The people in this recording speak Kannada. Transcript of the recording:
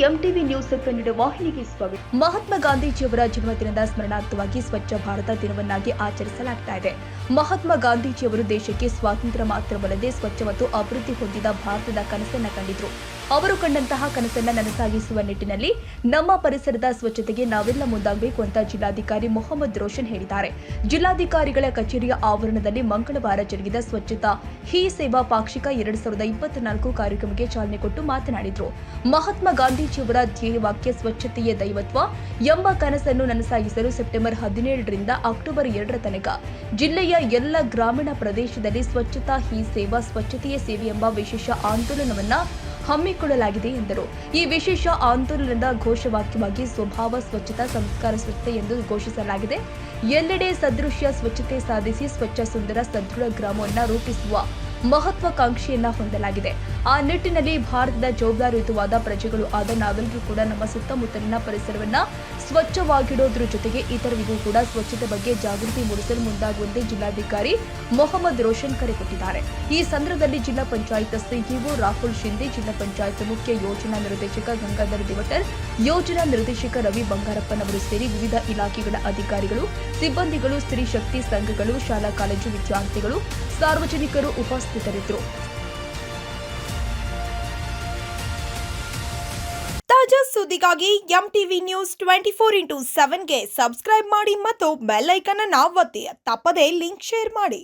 ನ್ಯೂಸ್ ಕನ್ನಡ ವಾಹಿನಿಗೆ ಸ್ವಾಗತ. ಮಹಾತ್ಮ ಗಾಂಧೀಜಿಯವರ ಜನ್ಮದಿನದ ಸ್ಮರಣಾರ್ಥವಾಗಿ ಸ್ವಚ್ಛ ಭಾರತ ದಿನವನ್ನಾಗಿ ಆಚರಿಸಲಾಗ್ತಾ ಇದೆ. ಮಹಾತ್ಮ ಗಾಂಧೀಜಿಯವರು ದೇಶಕ್ಕೆ ಸ್ವಾತಂತ್ರ್ಯ ಮಾತ್ರವಲ್ಲದೆ ಸ್ವಚ್ಛ ಮತ್ತು ಅಭಿವೃದ್ಧಿ ಹೊಂದಿದ ಭಾರತದ ಕನಸನ್ನ ಕಂಡಿದ್ರು. ಅವರು ಕಂಡಂತಹ ಕನಸನ್ನ ನನಸಾಗಿಸುವ ನಿಟ್ಟಿನಲ್ಲಿ ನಮ್ಮ ಪರಿಸರದ ಸ್ವಚ್ಛತೆಗೆ ನಾವೆಲ್ಲ ಮುಂದಾಗಬೇಕು ಅಂತ ಜಿಲ್ಲಾಧಿಕಾರಿ ಮೊಹಮ್ಮದ್ ರೋಷನ್ ಹೇಳಿದ್ದಾರೆ. ಜಿಲ್ಲಾಧಿಕಾರಿಗಳ ಕಚೇರಿಯ ಆವರಣದಲ್ಲಿ ಮಂಗಳವಾರ ಜರುಗಿದ ಸ್ವಚ್ಛತಾ ಹಿ ಸೇವಾ ಪಾಕ್ಷಿಕ ಎರಡ್ ಸಾವಿರದ ಇಪ್ಪತ್ನಾಲ್ಕು ಕಾರ್ಯಕ್ರಮಕ್ಕೆ ಚಾಲನೆ ಕೊಟ್ಟು ಮಾತನಾಡಿದರು. ಮಹಾತ್ಮ ಗಾಂಧೀಜಿಯವರ ಧ್ಯೇಯವಾಕ್ಯ ಸ್ವಚ್ಛತೆಯೇ ದೈವತ್ವ ಎಂಬ ಕನಸನ್ನು ನನಸಾಗಿಸಲು ಸೆಪ್ಟೆಂಬರ್ ಹದಿನೇಳರಿಂದ ಅಕ್ಟೋಬರ್ ಎರಡರ ತನಕ ಜಿಲ್ಲೆಯ ಎಲ್ಲ ಗ್ರಾಮೀಣ ಪ್ರದೇಶದಲ್ಲಿ ಸ್ವಚ್ಛತಾ ಹಿ ಸೇವಾ ಸ್ವಚ್ಛತೆಯ ಸೇವೆ ಎಂಬ ವಿಶೇಷ ಆಂದೋಲನವನ್ನ ಹಮ್ಮಿಕೊಳ್ಳಲಾಗಿದೆ ಎಂದರು. ಈ ವಿಶೇಷ ಆಂದೋಲನದ ಘೋಷವಾಕ್ಯವಾಗಿ ಸ್ವಭಾವ, ಸ್ವಚ್ಛತಾ, ಸಂಸ್ಕಾರ, ಸ್ವಚ್ಛತೆ ಎಂದು ಘೋಷಿಸಲಾಗಿದೆ. ಎಲ್ಲೆಡೆ ಸದೃಶ್ಯ, ಸ್ವಚ್ಛತೆ ಸಾಧಿಸಿ ಸ್ವಚ್ಛ, ಸುಂದರ, ಸದೃಢ ಗ್ರಾಮವನ್ನು ರೂಪಿಸುವ ಮಹತ್ವಾಕಾಂಕ್ಷೆಯನ್ನ ಹೊಂದಲಾಗಿದೆ. ಆ ನಿಟ್ಟಿನಲ್ಲಿ ಭಾರತದ ಜವಾಬ್ದಾರಿಯುತವಾದ ಪ್ರಜೆಗಳು ಆದ ನಾವೆಲ್ಲರೂ ಕೂಡ ನಮ್ಮ ಸುತ್ತಮುತ್ತಲಿನ ಪರಿಸರವನ್ನ ಸ್ವಚ್ಛವಾಗಿಡೋದ್ರ ಜೊತೆಗೆ ಇತರರಿಗೂ ಕೂಡ ಸ್ವಚ್ಛತೆ ಬಗ್ಗೆ ಜಾಗೃತಿ ಮೂಡಿಸಲು ಮುಂದಾಗುವಂತೆ ಜಿಲ್ಲಾಧಿಕಾರಿ ಮೊಹಮ್ಮದ್ ರೋಷನ್ ಕರೆ ಕೊಟ್ಟಿದ್ದಾರೆ. ಈ ಸಂದರ್ಭದಲ್ಲಿ ಜಿಲ್ಲಾ ಪಂಚಾಯತ್ ಸಿಇಒ ರಾಹುಲ್ ಶಿಂದೆ ಜಿಲ್ಲಾ ಪಂಚಾಯತ್ ಮುಖ್ಯ ಯೋಜನಾ ನಿರ್ದೇಶಕ ಗಂಗಾಧರ್ ದಿವಟರ್, ಯೋಜನಾ ನಿರ್ದೇಶಕ ರವಿ ಬಂಗಾರಪ್ಪನವರು ಸೇರಿ ವಿವಿಧ ಇಲಾಖೆಗಳ ಅಧಿಕಾರಿಗಳು ಸಿಬ್ಬಂದಿಗಳು, ಸ್ತ್ರೀ ಶಕ್ತಿ ಸಂಘಗಳು, ಶಾಲಾ ಕಾಲೇಜು ವಿದ್ಯಾರ್ಥಿಗಳು, ಸಾರ್ವಜನಿಕರು ಉಪಸ್ಥಿತರಿದ್ದರು. ತಾಜಾ ಸುದ್ದಿಗಾಗಿ M TV news twenty four into ಸೆವೆನ್ಗೆ subscribe ಮಾಡಿ ಮತ್ತು ಬೆಲ್ ಐಕನ್ ಅನ್ನು ಒತ್ತಿ. ತಪ್ಪದೇ ಲಿಂಕ್ ಶೇರ್ ಮಾಡಿ.